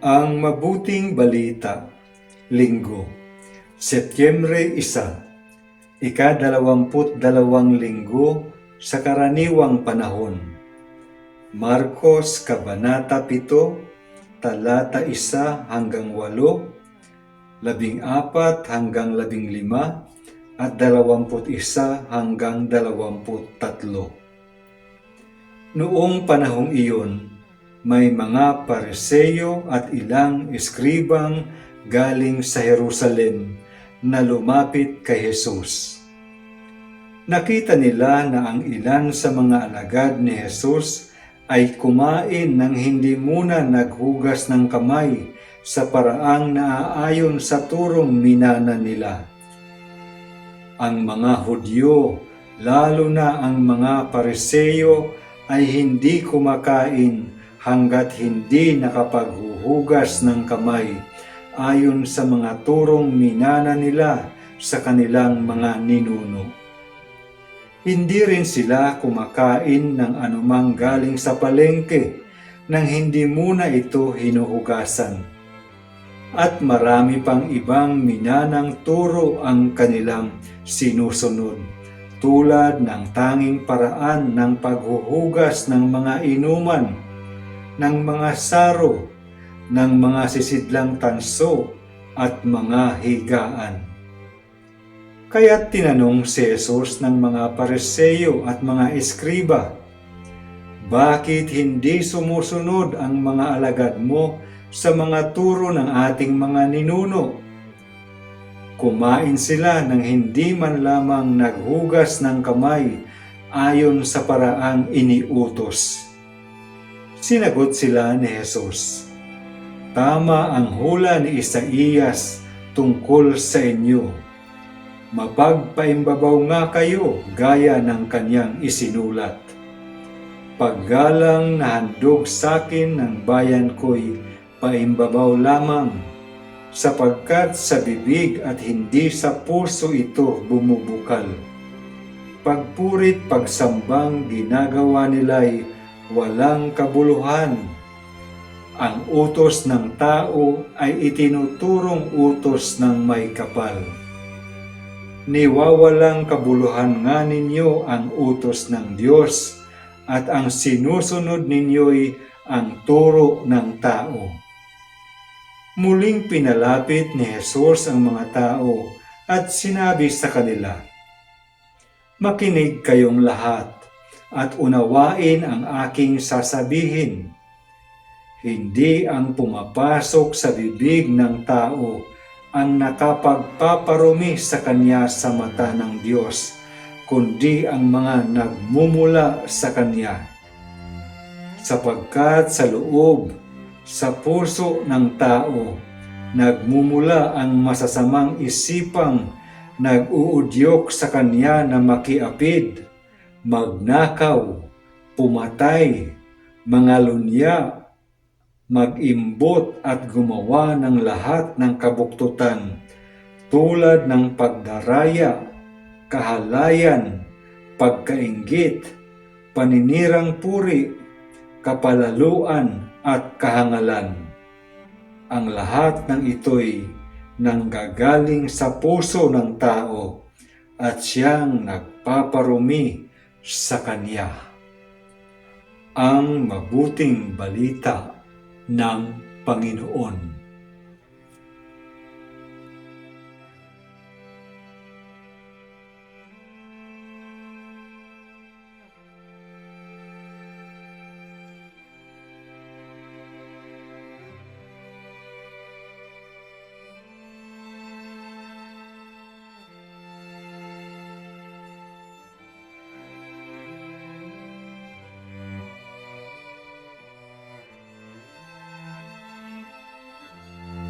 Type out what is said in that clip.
Ang Mabuting Balita, Linggo, Setyembre 1, ika-dalawamput dalawang linggo sa karaniwang panahon. Marcos Kabanata 7, talata 1 hanggang 8, labing apat hanggang labing lima, at dalawamput isa hanggang dalawamput tatlo. Noong panahong iyon, may mga pariseyo at ilang eskribang galing sa Jerusalem na lumapit kay Jesus. Nakita nila na ang ilan sa mga alagad ni Jesus ay kumain ng hindi muna naghugas ng kamay sa paraang naaayon sa turong minana nila. Ang mga Hudyo, lalo na ang mga pariseyo, ay hindi kumakain hanggat hindi nakapaghuhugas ng kamay ayon sa mga turong minana nila sa kanilang mga ninuno. Hindi rin sila kumakain ng anumang galing sa palengke nang hindi muna ito hinuhugasan. At marami pang ibang minanang turo ang kanilang sinusunod tulad ng tanging paraan ng paghuhugas ng mga inuman, ng mga saro, ng mga sisidlang tanso at mga higaan. Kaya tinanong si Jesus ng mga pareseyo at mga eskriba, Bakit hindi sumusunod ang mga alagad mo sa mga turo ng ating mga ninuno? Kumain sila ng hindi man lamang naghugas ng kamay ayon sa paraang iniutos. Sinagot sila ni Jesus, Tama ang hula ni Isaías tungkol sa inyo. Mapagpaimbabaw nga kayo gaya ng kanyang isinulat. Paggalang na handog sa akin ng bayan ko'y paimbabaw lamang, sapagkat sa bibig at hindi sa puso ito bumubukal. Pagpurit pagsambang ginagawa nila'y walang kabuluhan. Ang utos ng tao ay itinuturong utos ng may kapal. Niwawalang kabuluhan nga ninyo ang utos ng Diyos at ang sinusunod ninyo'y ang turo ng tao. Muling pinalapit ni Jesus ang mga tao at sinabi sa kanila, Makinig kayong lahat at unawain ang aking sasabihin. Hindi ang pumapasok sa bibig ng tao ang nakapagpaparumi sa kanya sa mata ng Diyos, kundi ang mga nagmumula sa kanya. Sapagkat sa loob sa puso ng tao, nagmumula ang masasamang isipang nag-uudyok sa kanya na makiapid, magnakaw, pumatay, mangalunya, mag-imbot at gumawa ng lahat ng kabuktutan tulad ng pagdaraya, kahalayan, pagkaingit, paninirang puri, kapalaluan at kahangalan. Ang lahat ng ito'y nanggagaling sa puso ng tao at siyang nagpaparumi sa kanya. Ang mabuting balita ng Panginoon.